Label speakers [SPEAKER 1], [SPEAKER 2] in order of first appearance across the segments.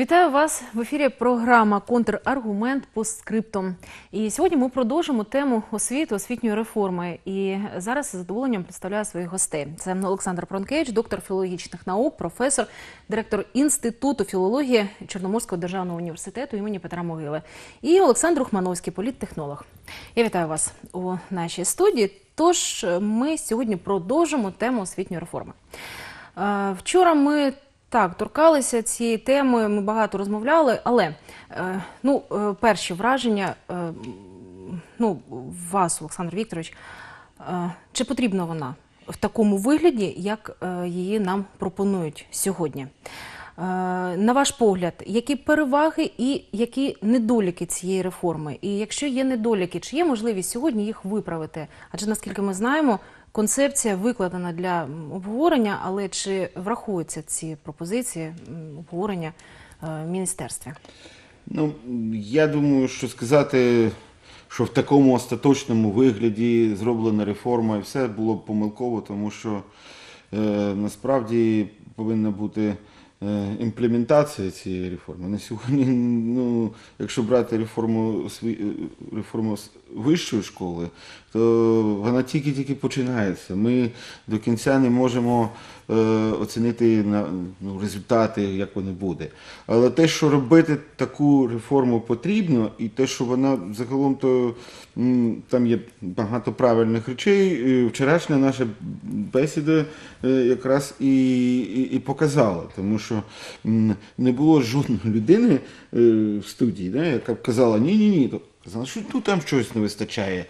[SPEAKER 1] Вітаю вас в ефірі. Програма Контраргумент по скриптам. І сьогодні ми продовжимо тему освіти, освітньої реформи. І зараз з задоволенням представляю своїх гостей. Це Олександр Пронкевич, доктор філологічних наук, професор, директор інституту філології Чорноморського державного університету імені Петра Могили. І Олександр Ухмановський, політтехнолог. Я вітаю вас у нашій студії. Тож ми сьогодні продовжимо тему освітньої реформи. Е, Вчора ми так торкалися цієї теми, ми багато розмовляли, але е, ну, е, перші враження е, ну, вас, Олександр Вікторович, чи потрібна вона в такому вигляді, як її нам пропонують сьогодні? На ваш погляд, які переваги і які недоліки цієї реформи? І якщо є недоліки, чи є можливість сьогодні їх виправити? Адже наскільки ми знаємо, концепція викладена для обговорення, але чи врахуються ці пропозиції обговорення е, в міністерстві?
[SPEAKER 2] Ну, я думаю, що сказати, що в такому остаточному вигляді зроблена реформа і все було б помилково, тому що е, насправді повинна бути е, імплементація цієї реформи. На сьогодні, ну, якщо брати реформу, е, реформу вищої школи, то вона тільки-тільки починається. Ми до кінця не можемо е, оцінити на, ну, результати, як вони буде. Але те, що робити таку реформу потрібно, і те, що вона загалом то там є багато правильних речей. І Вчорашня наша бесіда е, якраз і, і, і показала, тому що не було жодної людини е, в студії, да, яка б казала ні, ні, казала, що тут там щось не вистачає.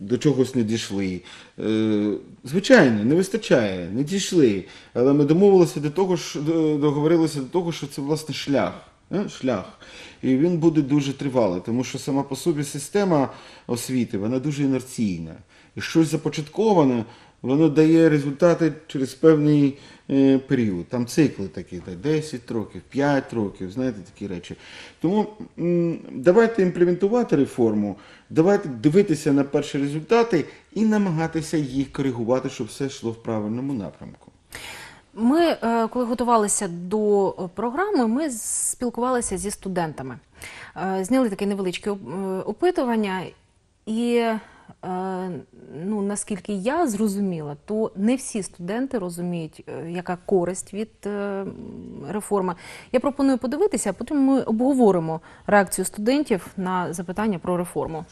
[SPEAKER 2] До чогось не дійшли. Е, звичайно, не вистачає, не дійшли. Але ми домовилися до того, що до- договорилися до того, що це власне шлях. е, Шлях. І він буде дуже тривалий, тому що сама по собі система освіти вона дуже інерційна. І щось започатковане, воно дає результати через певний е, період. Там цикли такі, так, 10 років, 5 років, знаєте, такі речі. Тому давайте імплементувати реформу, давайте дивитися на перші результати і намагатися їх коригувати, щоб все йшло в правильному напрямку.
[SPEAKER 1] Ми, е, коли готувалися до програми, ми спілкувалися зі студентами. Е, Зняли таке невеличке опитування, і ну, наскільки я зрозуміла, то не всі студенти розуміють, е, яка користь від е, реформи. Я пропоную подивитися, а потім ми обговоримо реакцію студентів на запитання про реформу.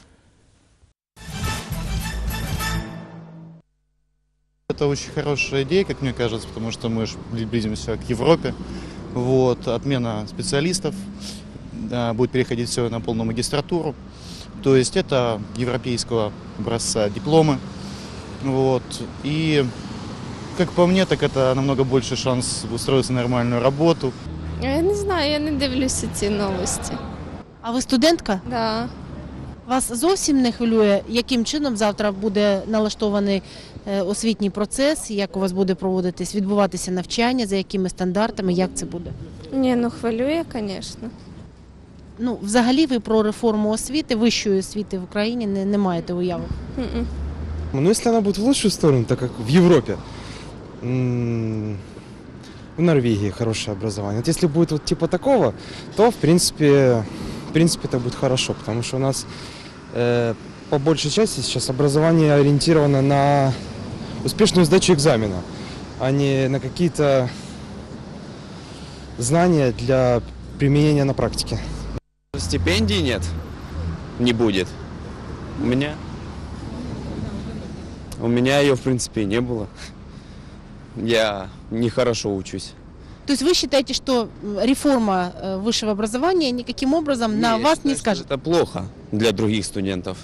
[SPEAKER 3] Это очень хорошая идея, как мне кажется, потому что мы ж близимся к Европе. Вот, отмена специалистов, будет переходить все на полную магистратуру. То есть это европейского образца дипломы. Вот, и как по мне, так это намного больше шанс устроиться на нормальную работу.
[SPEAKER 4] Я не знаю, я не дивлюся ці новості.
[SPEAKER 5] А ви студентка?
[SPEAKER 4] Да.
[SPEAKER 5] Вас зовсім не хвилює, яким чином завтра буде налаштований е, освітній процес, як у вас буде проводитись, відбуватися навчання, за якими стандартами, як це буде?
[SPEAKER 4] Ні, ну хвилює, звісно.
[SPEAKER 5] Ну, взагалі, ви про реформу освіти, вищої освіти в Україні не, не маєте уяви.
[SPEAKER 4] Мгм.
[SPEAKER 6] Ну, если она будет в лучшую сторону, так как в Европе, м, в Норвегии хорошее образование. Вот если будет вот типа такого, то в принципе, в принципе это будет хорошо, потому что у нас э, по большей части сейчас образование ориентировано на успешную сдачу экзамена, а не на какие-то знания для применения на практике.
[SPEAKER 7] Стипендий нет, не будет. У меня, у меня ее в принципе и не было. Я нехорошо учусь.
[SPEAKER 5] То есть вы считаете, что реформа э, высшего образования никаким образом на вас
[SPEAKER 7] считаю,
[SPEAKER 5] не скажет?
[SPEAKER 7] Это плохо для других студентов,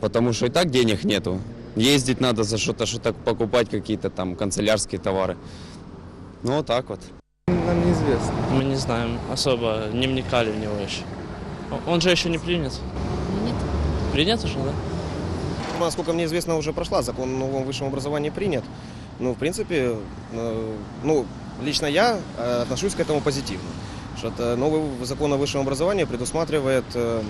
[SPEAKER 7] потому что и так денег нету. Ездить надо за что-то, что-то покупать какие-то там канцелярские товары. Ну вот так вот.
[SPEAKER 6] Нам неизвестно.
[SPEAKER 8] Мы не знаем, особо не вникали в него еще. Он же еще не принят.
[SPEAKER 5] Нет.
[SPEAKER 8] Принят уже, да?
[SPEAKER 9] Насколько мне известно, уже прошла закон о новом высшем образовании принят. Ну, в принципе, э, ну, лично я э, отношусь к этому позитивно. Что это новый закон о высшем образовании предусматривает э,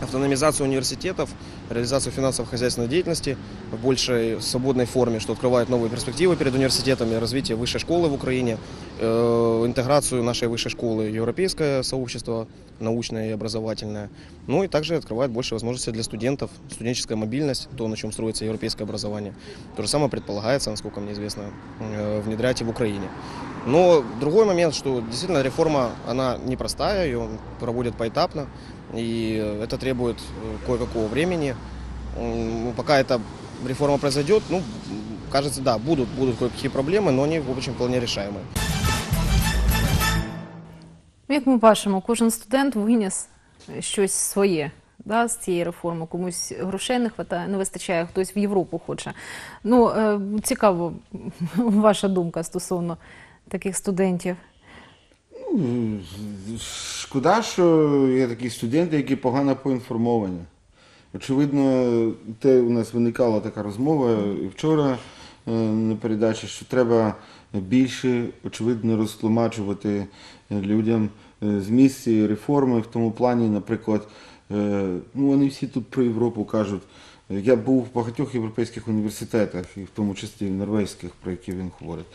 [SPEAKER 9] автономизацию университетов, реализацию финансово-хозяйственной деятельности в большей свободной форме, что открывает новые перспективы перед университетами, развитие высшей школы в Украине, э, интеграцию нашей высшей школы европейское сообщество научное и образовательное. Ну и также открывает больше возможностей для студентов, студенческая мобильность, то, на чем строится европейское образование. То же самое предполагается, насколько мне известно, э, внедрять и в Украине. Но другой момент, что действительно реформа, она непростая, ее проводят поэтапно, и это требует э, кое-какого времени. М, ну, Пока эта реформа произойдет, ну, кажется, да, будут, будут кое-какие проблемы, но они в общем вполне решаемые.
[SPEAKER 1] Ну, Як ми бачимо, кожен студент виніс щось своє да, з цієї реформи. Комусь грошей не хватає, не вистачає, хтось в Європу хоче. Ну, е, цікаво, ваша думка стосовно таких студентів.
[SPEAKER 2] Ну, Шкода, що є такі студенти, які погано поінформовані. Очевидно, те у нас виникала така розмова і вчора е, на передачі, що треба більше, очевидно, розтлумачувати людям е, зміст цієї реформи в тому плані, наприклад, е, ну вони всі тут про Європу кажуть. Я був в багатьох європейських університетах, і в тому числі в норвезьких, про які він говорить.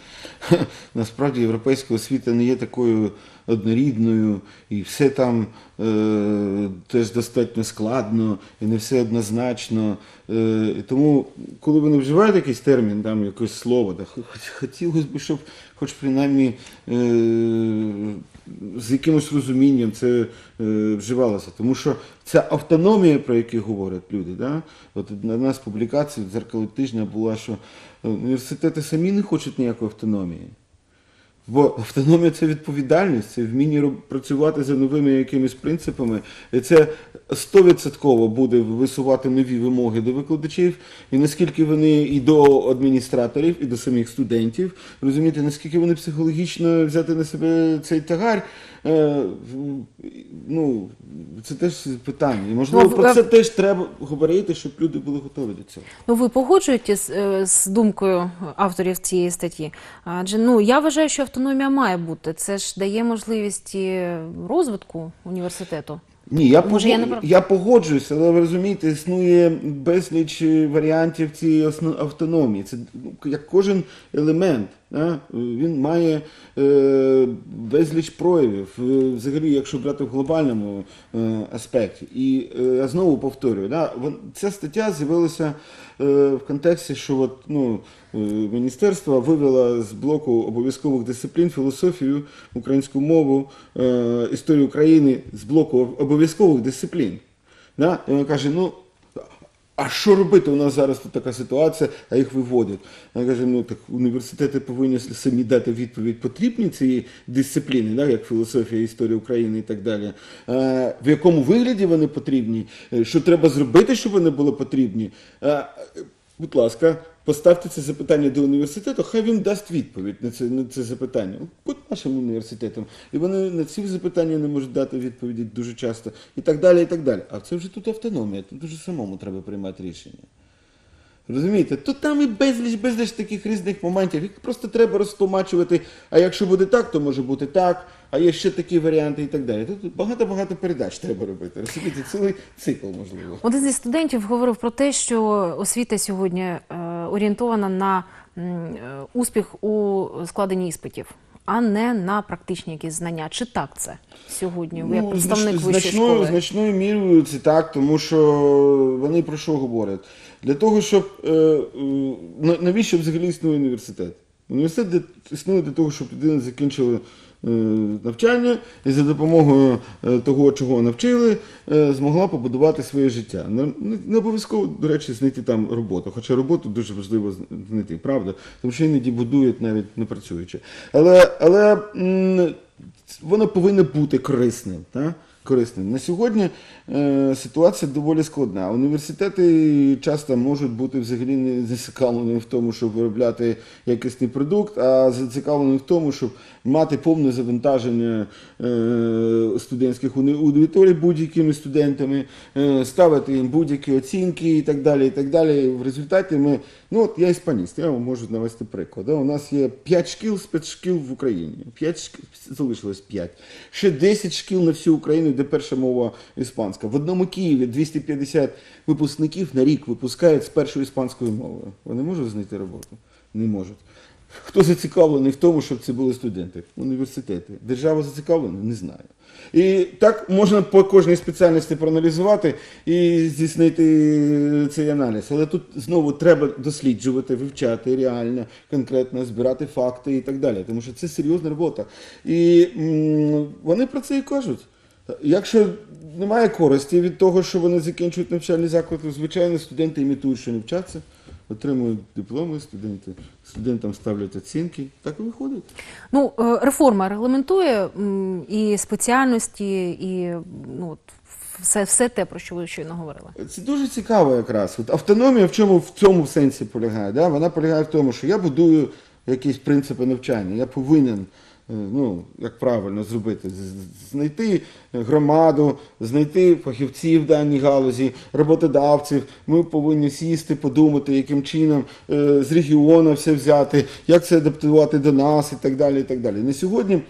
[SPEAKER 2] Насправді європейська освіта не є такою однорідною, і все там е, теж достатньо складно, і не все однозначно. Е, тому, коли вони вживають якийсь термін, там якесь слово, хоч, хотілося б, щоб хоч принаймні е, з якимось розумінням це е, вживалося. Тому що ця автономія, про яку говорять люди, да? от на нас публікація в дзеркало тижня була, що е, університети самі не хочуть ніякої автономії. Бо автономія це відповідальність, це вміння працювати за новими якимись принципами. І це стовідсотково буде висувати нові вимоги до викладачів, і наскільки вони і до адміністраторів, і до самих студентів, розумієте, наскільки вони психологічно взяти на себе цей тягар. Е, Ну, це теж питання. І можливо,
[SPEAKER 1] Ну,
[SPEAKER 2] про
[SPEAKER 1] а-
[SPEAKER 2] це теж треба говорити, щоб люди були готові до цього.
[SPEAKER 1] Ну, ви погоджуєтесь е, з думкою авторів цієї статті? Адже ну я вважаю, що автономія має бути. Це ж дає можливість і розвитку університету.
[SPEAKER 2] Ні, я,
[SPEAKER 1] Може, я не
[SPEAKER 2] я погоджуюся, але ви розумієте, існує безліч е, варіантів цієї автономії. Це ну, як кожен елемент. Да? Він має е, безліч проявів, е, взагалі, якщо брати в глобальному е, аспекті. І е, я знову повторюю, да? ця стаття з'явилася е, в контексті, що от, ну, е, міністерство вивело з блоку обов'язкових дисциплін філософію, українську мову, е, історію України з блоку обов'язкових дисциплін. Да? І вона каже, ну. А що робити? У нас зараз тут така ситуація, а їх виводять. Вона каже, ну так університети повинні самі дати відповідь, потрібні цієї дисципліни, да, як філософія, історія України і так далі. А, в якому вигляді вони потрібні, Е, що треба зробити, щоб вони були потрібні. А, будь ласка, поставте це запитання до університету, хай він дасть відповідь на це, на це запитання. Будь нашим університетом. І вони на ці запитання не можуть дати відповіді дуже часто. І так далі, і так далі. А це вже тут автономія, тут вже самому треба приймати рішення. Розумієте, тут там і безліч, безліч таких різних моментів, їх просто треба розтлумачувати. А якщо буде так, то може бути так, а є ще такі варіанти і так далі. Тут багато-багато передач треба робити. Розумієте, цілий цикл можливо.
[SPEAKER 1] Один зі студентів говорив про те, що освіта сьогодні е, орієнтована на е, успіх у складенні іспитів, а не на практичні якісь знання. Чи так це сьогодні? Ви як представник
[SPEAKER 2] Ну,
[SPEAKER 1] вищої
[SPEAKER 2] значною,
[SPEAKER 1] школи?
[SPEAKER 2] значною мірою це так, тому що вони про що говорять? Для того, щоб е, на- навіщо взагалі існує університет? Університет існує для того, щоб людина закінчила навчання і за допомогою е, того, чого навчили, е, змогла побудувати своє життя. Не обов'язково, до речі, знайти там роботу. Хоча роботу дуже важливо знайти, правда? Тому що іноді будують навіть не працюючи. Але, але воно повинно бути корисним. Так? Корисним. На сьогодні е, ситуація доволі складна. Університети часто можуть бути взагалі не зацікавлені в тому, щоб виробляти якісний продукт, а зацікавлені в тому, щоб мати повне завантаження е, студентських аудиторій будь-якими студентами, е, ставити їм будь-які оцінки і так далі. І так далі. В результаті ми, ну от я іспаніст, я вам можу навести приклад. У нас є 5 шкіл, спецшкіл в Україні. 5 шкіл, залишилось 5. Ще 10 шкіл на всю Україну, де перша мова іспанська. В одному Києві 250 випускників на рік випускають з першою іспанською мовою. Вони можуть знайти роботу? Не можуть. Хто зацікавлений в тому, щоб це були студенти? Університети. Держава зацікавлена? Не знаю. І так можна по кожній спеціальності проаналізувати і здійснити цей аналіз. Але тут знову треба досліджувати, вивчати реально, конкретно, збирати факти і так далі. Тому що це серйозна робота. І м, вони про це і кажуть. Якщо немає користі від того, що вони закінчують навчальний заклад, то, звичайно, студенти імітують, що не вчаться, отримують дипломи, студенти, студентам ставлять оцінки. Так і виходить.
[SPEAKER 1] Ну, е, реформа регламентує і спеціальності, і ну, от все, все те, про що ви щойно говорили.
[SPEAKER 2] Це дуже цікаво якраз. От автономія в чому в цьому сенсі полягає? Да? Вона полягає в тому, що я будую якісь принципи навчання. Я повинен, ну, як правильно зробити, знайти громаду, знайти фахівців в даній галузі, роботодавців. Ми повинні сісти, подумати, яким чином е, з регіону все взяти, як це адаптувати до нас і так далі. І так далі. На сьогодні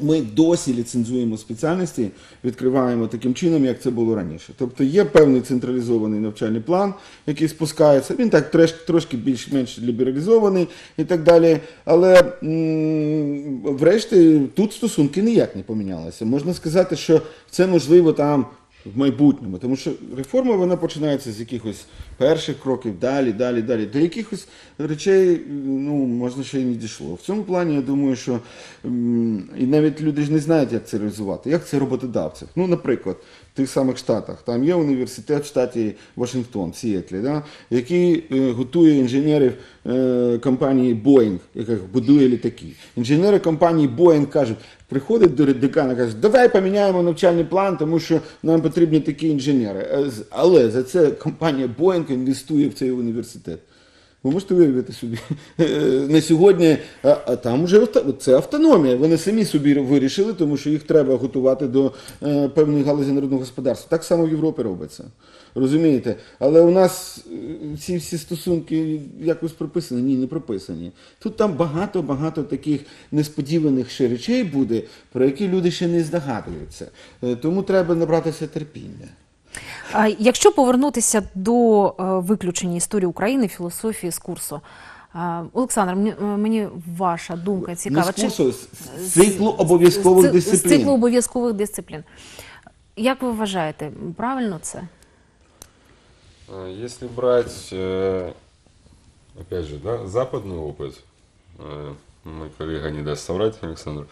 [SPEAKER 2] ми досі ліцензуємо спеціальності, відкриваємо таким чином, як це було раніше. Тобто є певний централізований навчальний план, який спускається. Він так трошки більш-менш лібералізований і так далі. Але врешті тут стосунки ніяк не помінялися. Можна сказати, що це можливо там. В майбутньому, тому що реформа вона починається з якихось перших кроків, далі, далі, далі. До якихось речей ну, можна ще й не дійшло. В цьому плані я думаю, що і навіть люди ж не знають, як це реалізувати, як це роботодавця. Ну, наприклад, тих самих Штатах, там є університет в штаті Вашингтон, Сіетлі, да, який е, готує інженерів е, компанії Boeing, яка будує літаки. Інженери компанії Boeing кажуть, приходять до декана, кажуть, давай поміняємо навчальний план, тому що нам потрібні такі інженери. Е, Але за це компанія Boeing інвестує в цей університет. Ви можете уявити собі на сьогодні, а, а там вже це автономія. Вони самі собі вирішили, тому що їх треба готувати до е, певної галузі народного господарства. Так само в Європі робиться. Розумієте? Але у нас е, ці всі стосунки якось прописані. Ні, не прописані. Тут там багато-багато таких несподіваних ще речей буде, про які люди ще не здогадуються. Е, Тому треба набратися терпіння.
[SPEAKER 1] А якщо повернутися до е, виключення історії України, філософії з курсу, е, Олександр, мені, е, мені ваша думка цікава.
[SPEAKER 2] Не з курсу, з- з циклу обов'язкових
[SPEAKER 1] з,
[SPEAKER 2] дисциплін.
[SPEAKER 1] З циклу обов'язкових дисциплін. Як ви вважаєте, правильно це?
[SPEAKER 10] А, Если брать, э, опять же, да, западный опыт, э, мой коллега не даст соврать, Александр,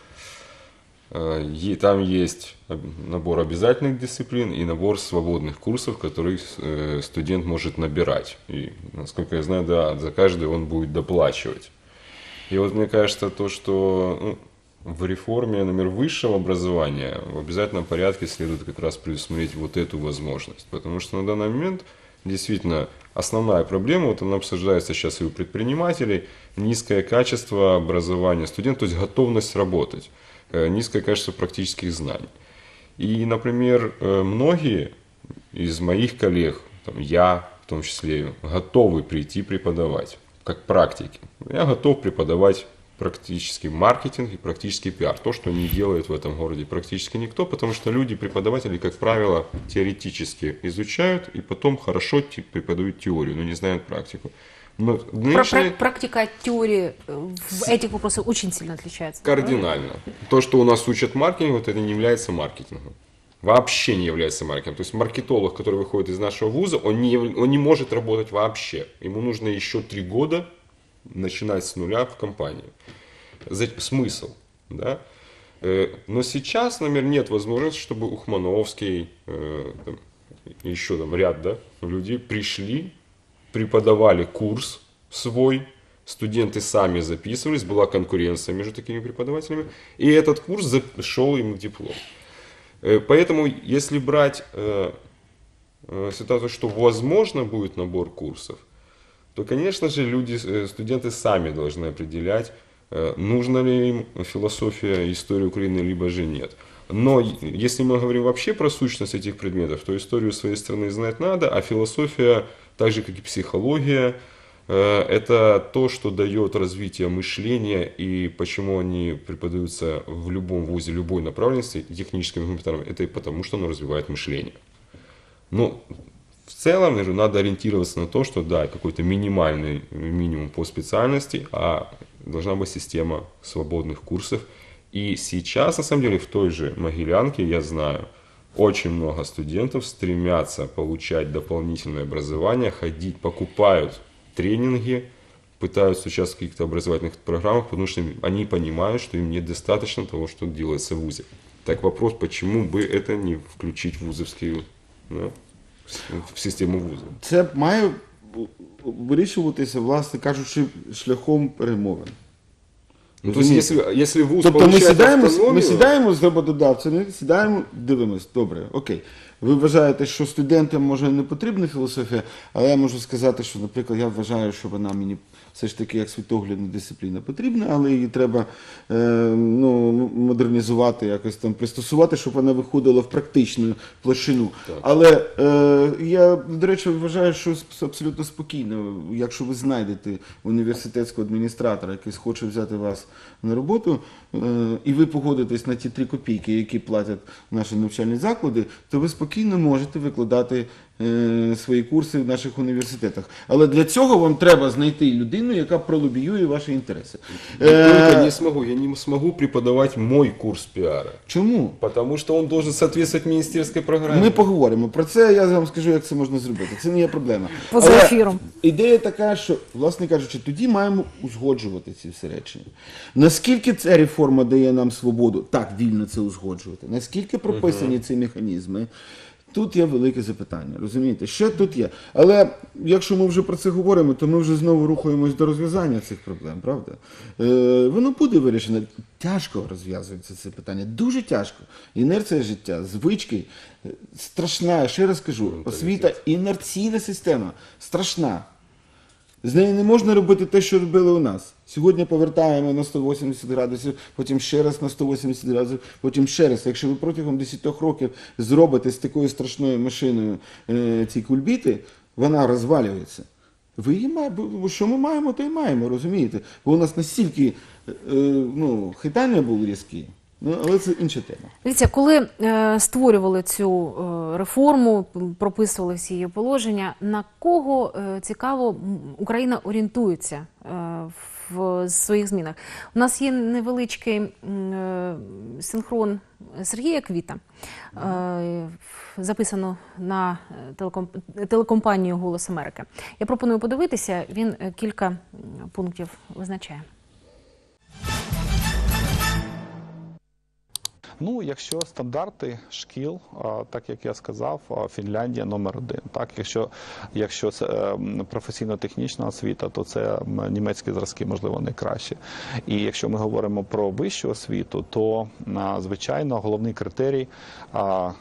[SPEAKER 10] Э, там есть набор обязательных дисциплин и набор свободных курсов, которые э, студент может набирать. И, насколько я знаю, да, за каждый он будет доплачивать. И вот мне кажется, то, что ну, в реформе, например, высшего образования в обязательном порядке следует как раз предусмотреть вот эту возможность. Потому что на данный момент действительно основная проблема, вот она обсуждается сейчас и у предпринимателей, низкое качество образования студентов, то есть готовность работать, низкое качество практических знаний. И, например, э, многие из моих коллег, там, я в том числе, готовы прийти преподавать, как практики. Я готов преподавать практический маркетинг и практический пиар. То, что не делает в этом городе практически никто, потому что люди, преподаватели, как правило, теоретически изучают и потом хорошо преподают теорию, но не знают практику. Но
[SPEAKER 1] Про-
[SPEAKER 10] нынешняя-
[SPEAKER 1] пра- практика теории э, в этих вопросах очень сильно отличается.
[SPEAKER 10] Кардинально. То, что у нас учат маркетингу, это не является маркетингом. Вообще не является маркетингом. То есть маркетолог, который выходит из нашего вуза, он не, он не может работать вообще. Ему нужно еще три года начинать с нуля в компании. За- Смысл, да? Э, Но сейчас, например, нет возможности, чтобы Ухмановский, э, там, еще там ряд да, людей пришли, преподавали курс свой, студенты сами записывались, была конкуренция между такими преподавателями, и этот курс зашел им в диплом. Э, Поэтому, если брать э, э, ситуацию, что возможно будет набор курсов, то, конечно же, люди, студенты сами должны определять, нужна ли им философия истории Украины, либо же нет. Но если мы говорим вообще про сущность этих предметов, то историю своей страны знать надо, а философия, так же как и психология, Э, Это то, что дает развитие мышления и почему они преподаются в любом вузе любой направленности техническим гуманитарным. Это и потому, что оно развивает мышление. Ну, в целом, надо ориентироваться на то, что да, какой-то минимальный минимум по специальности, а должна быть система свободных курсов. И сейчас, на самом деле, в той же Могилянке, я знаю, очень много студентов стремятся получать дополнительное образование, ходить, покупают тренинги, пытаются участвовать в каких-то образовательных программах, потому что они понимают, что им недостаточно того, что делается в ВУЗе. Так вопрос, почему бы это не включить в вузовскую, да, в систему вуза?
[SPEAKER 2] Це має вирішуватися, власне кажучи, шляхом перемовин.
[SPEAKER 10] Ну, то есть, если, если вуз
[SPEAKER 2] Тобто ми сідаємо, автономію...
[SPEAKER 10] ми
[SPEAKER 2] сідаємо з роботодавцями, сідаємо, дивимось, добре, окей. Ви вважаєте, що студентам може не потрібна філософія, але я можу сказати, що, наприклад, я вважаю, що вона мені все ж таки як світоглядна дисципліна потрібна, але її треба е, ну, модернізувати, якось там пристосувати, щоб вона виходила в практичну площину. Але е, я, до речі, вважаю, що абсолютно спокійно, якщо ви знайдете університетського адміністратора, який хоче взяти вас на роботу, і ви погодитесь на ті три копійки, які платять наші навчальні заклади, то ви спокійно можете викладати свої курси в наших університетах. Але для цього вам треба знайти людину, яка пролобіює ваші інтереси.
[SPEAKER 10] не только
[SPEAKER 2] Е,
[SPEAKER 10] не смогу, я не смогу преподавать мой курс пиара.
[SPEAKER 2] чому?
[SPEAKER 10] Потому что он должен соответствовать министерской программе.
[SPEAKER 2] Ми поговоримо про це. Я вам скажу, як це можна зробити. Це не є проблема.
[SPEAKER 1] Поза ефіром.
[SPEAKER 2] Ідея така, що, власне кажучи, тоді маємо узгоджувати ці всі речі. Наскільки ця реформа дає нам свободу, так вільно це узгоджувати? Наскільки прописані ці механізми? Тут є велике запитання, розумієте? Ще тут є. Але якщо ми вже про це говоримо, то ми вже знову рухаємось до розв'язання цих проблем, правда? Е, воно буде вирішено. Тяжко розв'язується це питання, дуже тяжко. Інерція життя, звички е, страшна. Я ще раз кажу, освіта інерційна система, страшна. З нею не можна робити те, що робили у нас. Сьогодні повертаємо на 180 градусів, потім ще раз на 180 градусів, потім ще раз. Якщо ви протягом 10 років зробите з такою страшною машиною е, ці кульбіти, вона розвалюється. Ви її маєте, що ми маємо, то й маємо, розумієте? Бо у нас настільки е, е, ну, хитання були різкі. Ну, але це інша тема.
[SPEAKER 1] Дивіться, коли е, створювали цю е, реформу, прописували всі її положення, на кого е, цікаво Україна орієнтується е, в своїх змінах? У нас є невеличкий е, синхрон Сергія Квіта. Е, Записано на е, телеком... телекомпанію Голос Америки. Я пропоную подивитися. Він е, кілька пунктів визначає.
[SPEAKER 11] Ну, якщо стандарти шкіл, так як я сказав, Фінляндія номер один. Так, якщо, якщо це ем, професійно-технічна освіта, то це німецькі зразки, можливо, найкращі. І якщо ми говоримо про вищу освіту, то звичайно головний критерій,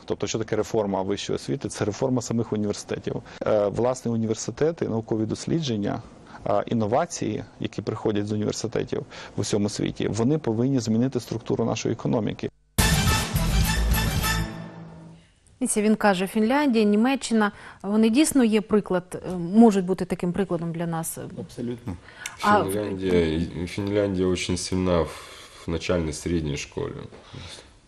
[SPEAKER 11] тобто, що таке реформа вищої освіти, це реформа самих університетів. Е, Власне, університети, наукові дослідження. Інновації, які приходять з університетів в усьому світі, вони повинні змінити структуру нашої економіки.
[SPEAKER 1] Він каже, Фінляндія, Німеччина, вони дійсно є приклад, е, можуть бути таким прикладом для нас.
[SPEAKER 2] Абсолютно.
[SPEAKER 1] А-
[SPEAKER 10] Фінляндія Финляндия очень сильна в, начальній середній школі.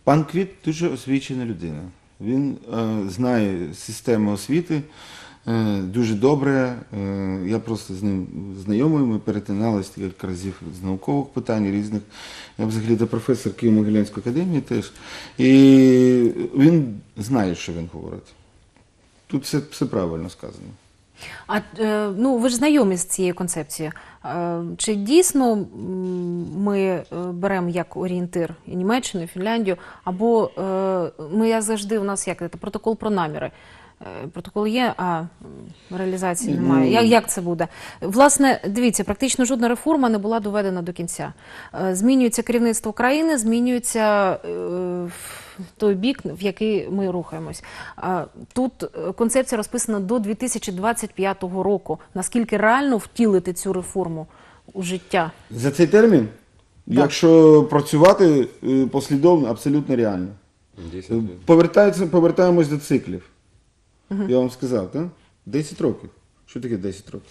[SPEAKER 2] Пан Квіт дуже освічена людина. Він е, знає систему освіти дуже добре. Е, я просто з ним знайомий, ми перетиналися кілька разів з наукових питань різних. Я взагалі до професор Києво-Могилянської академії теж. І він знає, що він говорить. Тут все, все правильно сказано.
[SPEAKER 1] А е, ну ви ж знайомі з цією концепцією. Е, Чи дійсно ми е, беремо як орієнтир і Німеччину, і Фінляндію, або е, ми як завжди у нас як це протокол про наміри. Е, Протокол є, а реалізації
[SPEAKER 2] Ну,
[SPEAKER 1] немає. Як, як це буде? Власне, дивіться, практично жодна реформа не була доведена до кінця. Е, Змінюється керівництво країни, змінюється е, той бік, в який ми рухаємось. Тут концепція розписана до 2025 року. Наскільки реально втілити цю реформу у життя?
[SPEAKER 2] За цей термін, якщо працювати послідовно, абсолютно реально.
[SPEAKER 10] 10.
[SPEAKER 2] Повертається, повертаємось до циклів. Я вам сказав, так? 10 років. Що таке 10 років?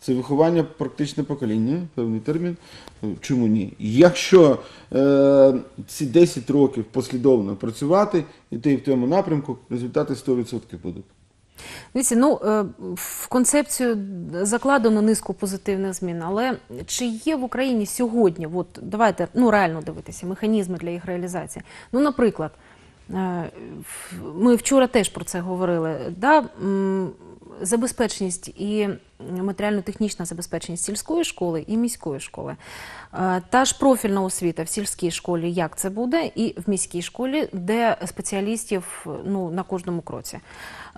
[SPEAKER 2] Це виховання практичне покоління, певний термін. Чому ні? Якщо е, ці 10 років послідовно працювати, йти в тому напрямку, результати 100% будуть.
[SPEAKER 1] Дивіться, ну е, в концепцію закладено низку позитивних змін, але чи є в Україні сьогодні, от давайте ну реально дивитися, механізми для їх реалізації? Ну, наприклад, ми вчора теж про це говорили. Да? Забезпеченість і матеріально-технічна забезпеченість сільської школи і міської школи. Е, Та ж профільна освіта в сільській школі, як це буде, і в міській школі, де спеціалістів ну, на кожному кроці.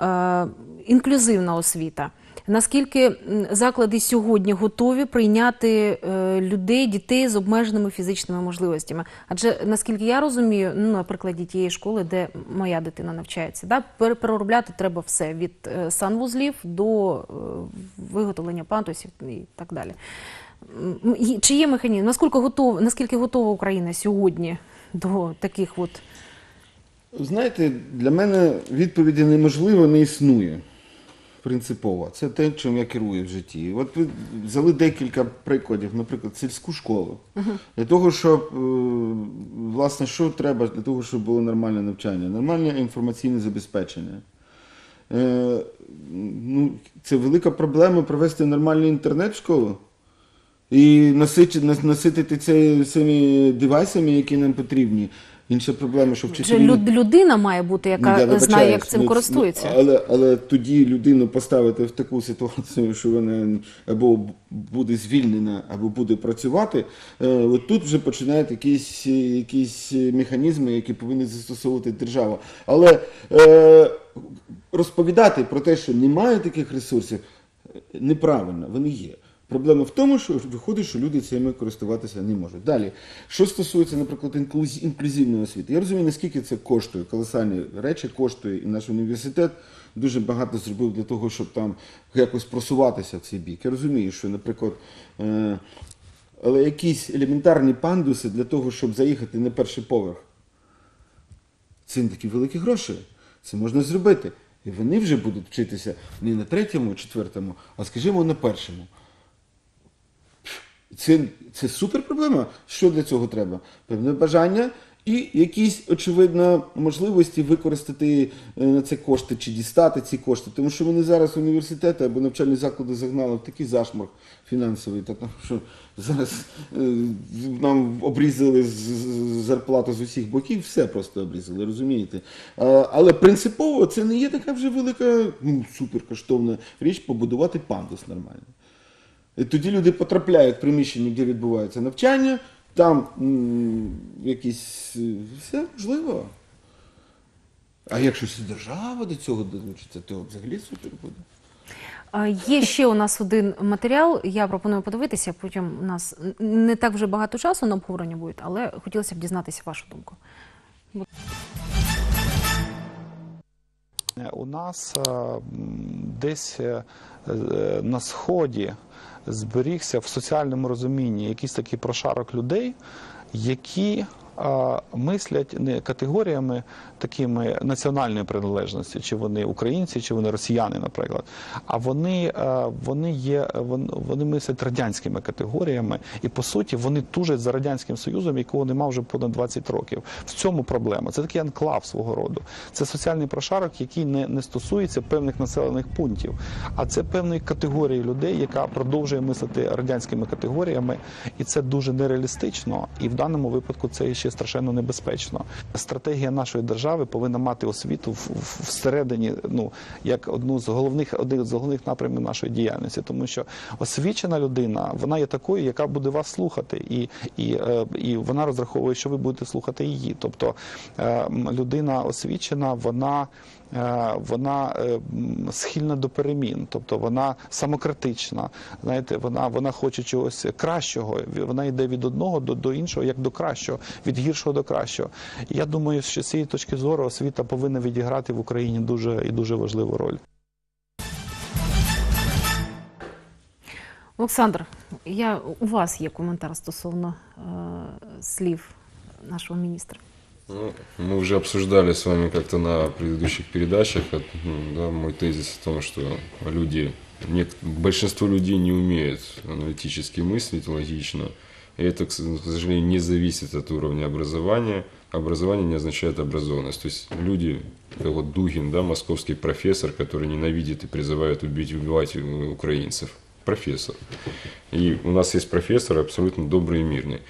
[SPEAKER 1] Е, Інклюзивна освіта. Наскільки заклади сьогодні готові прийняти е, людей, дітей з обмеженими фізичними можливостями? Адже наскільки я розумію, ну на прикладі тієї школи, де моя дитина навчається, да, переробляти треба все від е, санвузлів до виготовлення пантусів і так далі. Чи є механізм? Наскільки готова, наскільки готова Україна сьогодні до таких от
[SPEAKER 2] Знаєте, для мене відповіді неможливо не існує. Принципово. Це те, чим я керую в житті. От ви взяли декілька прикладів, наприклад, сільську школу. Для того, щоб, е, власне, що треба для того, щоб було нормальне навчання? Нормальне інформаційне забезпечення. Е, ну, це велика проблема провести нормальний інтернет в школу і насити, наситити це цими девайсами, які нам потрібні. Інша проблема, що
[SPEAKER 1] Вже
[SPEAKER 2] вчителі...
[SPEAKER 1] люд- людина має бути, яка
[SPEAKER 2] Ну,
[SPEAKER 1] знає, як цим
[SPEAKER 2] ну,
[SPEAKER 1] користується.
[SPEAKER 2] ну, Але, але тоді людину поставити в таку ситуацію, що вона або буде звільнена, або буде працювати. е, От тут вже починають якісь, якісь механізми, які повинні застосовувати держава. Але е, розповідати про те, що немає таких ресурсів, е, неправильно, вони є. Проблема в тому, що виходить, що люди цими користуватися не можуть. Далі, що стосується, наприклад, інклюзивної освіти, я розумію, наскільки це коштує, колосальні речі коштує, і наш університет дуже багато зробив для того, щоб там якось просуватися в цей бік. Я розумію, що, наприклад, е, але якісь елементарні пандуси для того, щоб заїхати на перший поверх, це не такі великі гроші. Це можна зробити. І вони вже будуть вчитися не на третьому, четвертому, а скажімо, на першому. Це, це супер проблема. Що для цього треба? Певне бажання і якісь, очевидно, можливості використати е, на це кошти чи дістати ці кошти. Тому що вони зараз університети або навчальні заклади загнали в такий зашморг фінансовий, та що зараз е, нам обрізали зарплату з усіх боків, все просто обрізали, розумієте? Але принципово це не є така вже велика, ну, супер коштовна річ побудувати пандус нормально. Тоді люди потрапляють в приміщення, де відбувається навчання, там якісь е, все можливо. А якщо ще держава до цього долучиться, то взагалі супер буде.
[SPEAKER 1] Є ще у нас один матеріал. Я пропоную подивитися. Потім у нас не так вже багато часу на обговорення буде, але хотілося б дізнатися вашу думку.
[SPEAKER 11] У нас е, десь е, е, на сході зберігся в соціальному розумінні якийсь такий прошарок людей, які мислять не категоріями такими національної приналежності, чи вони українці, чи вони росіяни, наприклад. А вони, е, вони є вони мислять радянськими категоріями, і по суті вони тужать за радянським союзом, якого нема вже понад 20 років. В цьому проблема. Це такий анклав свого роду. Це соціальний прошарок, який не, не стосується певних населених пунктів, а це певної категорії людей, яка продовжує мислити радянськими категоріями, і це дуже нереалістично. І в даному випадку це ще страшенно небезпечно. Стратегія нашої держави повинна мати освіту всередині, ну як одну з головних один з головних напрямів нашої діяльності, тому що освічена людина вона є такою, яка буде вас слухати, і, і, е, і вона розраховує, що ви будете слухати її. Тобто е, людина освічена, вона. е, Вона схильна до перемін, тобто вона самокритична. Знаєте, вона, вона хоче чогось кращого. Вона йде від одного до, до іншого, як до кращого, від гіршого до кращого. І я думаю, що з цієї точки зору освіта повинна відіграти в Україні дуже і дуже важливу роль.
[SPEAKER 1] Олександр, я, у вас є коментар стосовно е, слів нашого міністра.
[SPEAKER 10] Ну, мы уже обсуждали с вами как-то на предыдущих передачах, э, ну, да, мой тезис о том, что люди Нет, большинство людей не умеет аналитически мыслить логично. Это, к с- к сожалению, не зависит от уровня образования. Образование не означает образованность. То есть люди, как вот Дугин, да, московский профессор, который ненавидит и призывает убить, убивать э, украинцев. Профессор. И у нас есть профессор абсолютно добрый и мирный.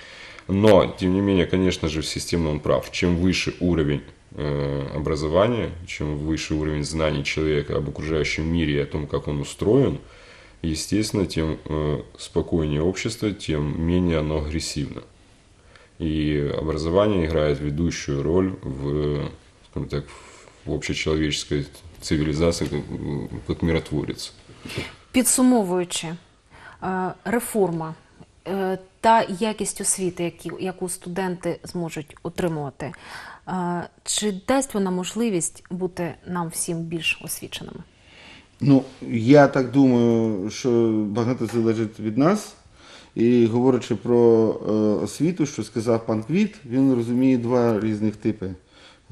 [SPEAKER 10] Но, тем не менее, конечно же, системно он прав. Чем выше уровень э, образования, чем выше уровень знаний человека об окружающем мире и о том, как он устроен, естественно, тем э, спокойнее общество, тем менее оно агрессивно. И образование играет ведущую роль в, скажем так, в общечеловеческой цивилизации как, м, как миротворец.
[SPEAKER 1] Підсумовуючи, е, реформа е, та якість освіти, яку студенти зможуть отримувати, е, чи дасть вона можливість бути нам всім більш освіченими?
[SPEAKER 2] Ну, я так думаю, що багато залежить від нас. І говорячи про е, освіту, що сказав пан Квіт, він розуміє два різних типи: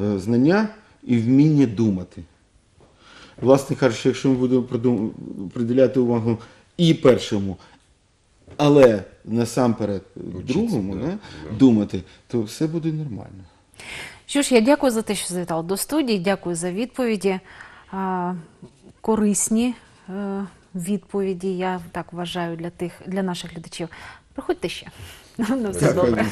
[SPEAKER 2] Е, знання і вміння думати. Власне кажучи, якщо ми будемо придум- приділяти увагу і першому, але насамперед другому
[SPEAKER 10] да,
[SPEAKER 2] да,
[SPEAKER 10] да.
[SPEAKER 2] думати, то все буде нормально.
[SPEAKER 1] Що ж, я дякую за те, що завітали до студії. Дякую за відповіді. Корисні е, відповіді, я так вважаю, для тих, для наших глядачів. Приходьте ще. На все добре.